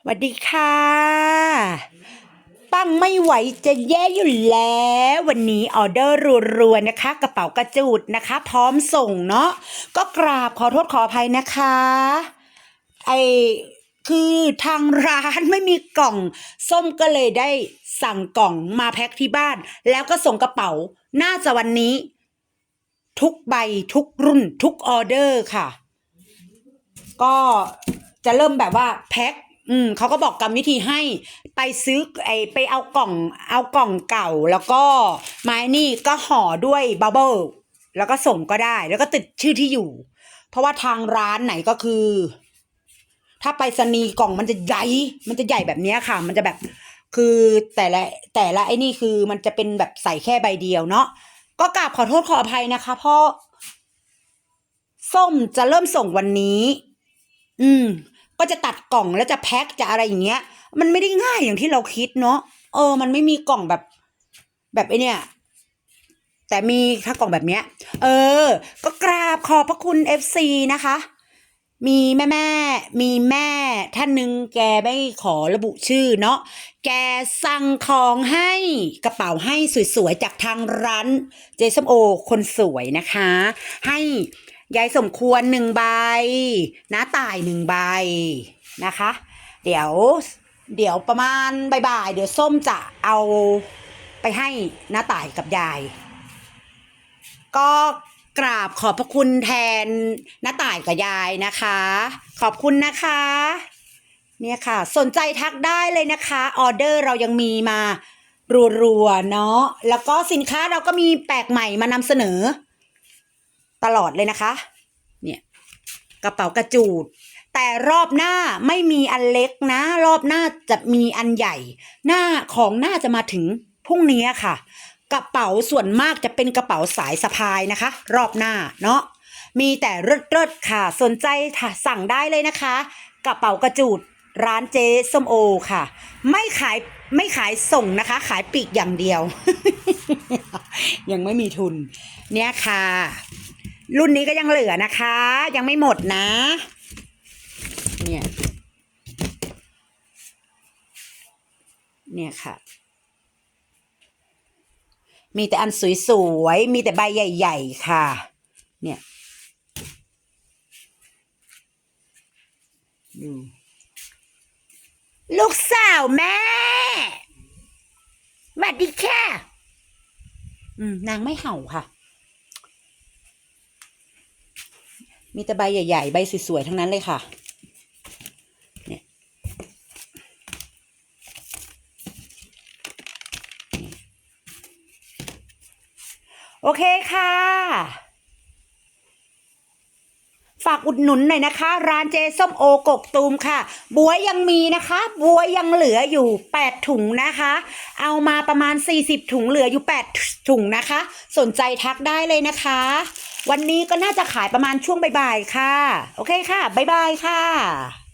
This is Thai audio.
สวัสดีค่ะตั้งไม่ไหวจะแย่อยู่แล้ว วันนี้ออเดอร์รัวๆนะคะ กระเป๋ากระจูดนะคะ พร้อมส่งเนาะก็กราบขอโทษขออภัยนะคะไอคือทางร้านไม่มีกล่อง ส้มก็เลยได้สั่งกล่องมาแพ็คที่บ้าน แล้วก็ส่งกระเป๋า น่าจะวันนี้ ทุกใบทุกรุ่น ทุกออเดอร์ค่ะ ก็จะเริ่มแบบว่าแพ็ค อืมเขาก็บอกกรรมวิธีให้ไปซื้อไอไปเอากล่อง เอากล่องเก่าแล้วก็ไม้นี่ก็ห่อด้วยบับเบิลแล้วก็ส่งก็ได้ แล้วก็ติดชื่อที่อยู่ เพราะว่าทางร้านไหนก็คือ ถ้าไปสนีกล่องมันจะใหญ่มันจะใหญ่แบบนี้ค่ะ มันจะแบบคือแต่ละแต่ละไอ้นี่คือมันจะเป็นแบบใส่แค่ใบเดียวเนาะก็กราบขอโทษขออภัยนะคะเพราะส้มจะเริ่มส่งวันนี้ อืม ก็จะตัดกล่องแล้วจะแพ็คจะอะไรอย่างเงี้ย มันไม่ได้ง่ายอย่างที่เราคิดเนาะเออ มันไม่มีกล่องแบบ แบบไอเนี่ย แต่มีถ้ากล่องแบบเนี้ย เออ ก็กราบขอบพระคุณ FC นะคะ มีแม่แม่ มีแม่ท่านหนึ่งแกไม่ขอระบุชื่อเนาะแกสั่งของให้กระเป๋าให้สวยๆ จากทางร้านเจสมโอคนสวยนะคะ ให้ ยายสมควรหนึ่งใบน้าตายหนึ่งใบนะคะ เดี๋ยวเดี๋ยวประมาณบ่ายๆเดี๋ยวส้มจะเอาไปให้น้าตายกับยาย ก็กราบขอบพระคุณแทนน้าต่ายกับยายนะคะ ขอบคุณนะคะ เนี่ยค่ะ สนใจทักได้เลยนะคะ ออเดอร์เรายังมีมารัวๆเนาะแล้วก็สินค้าเราก็มีแปลกใหม่มานำเสนอ ตลอดเลยนะคะ เนี่ยกระเป๋ากระจูด แต่รอบหน้าไม่มีอันเล็กนะ รอบหน้าจะมีอันใหญ่ หน้าของหน้าจะมาถึงพรุ่งนี้ค่ะ กระเป๋าส่วนมากจะเป็นกระเป๋าสายสะพายนะคะ รอบหน้าเนาะมีแต่เลิศๆค่ะ สนใจค่ะสั่งได้เลยนะคะ กระเป๋ากระจูดร้านเจ๊ส้มโอค่ะ ไม่ขายไม่ขายส่งนะคะ ขายปีกอย่างเดียว ยังไม่มีทุน เนี่ยค่ะ รุ่นนี้ก็ยังเหลือนะคะ ยังไม่หมดนะ เนี่ย เนี่ยค่ะ มีแต่อันสวยๆ มีแต่ใบใหญ่ ๆ ค่ะ เนี่ยดูลูกสาวแม่สวัสดีค่ะ อืม นางไม่เห่าค่ะ มีแต่ใบใหญ่ ๆ ใบสวยๆทั้งนั้นเลยค่ะเนี่ยโอเคค่ะ ฝากอุดหนุนหน่อยนะคะ ร้านเจส้มโอกกตูมค่ะบัวยยังมีนะคะ บัวยยังเหลืออยู่ 8 ถุงนะคะ เอามาประมาณ 40 ถุงเหลืออยู่ 8 ถุงนะคะ สนใจทักได้เลยนะคะ วันนี้ก็น่าจะขายประมาณช่วงบ่ายๆค่ะ โอเคค่ะ บ๊ายบายค่ะ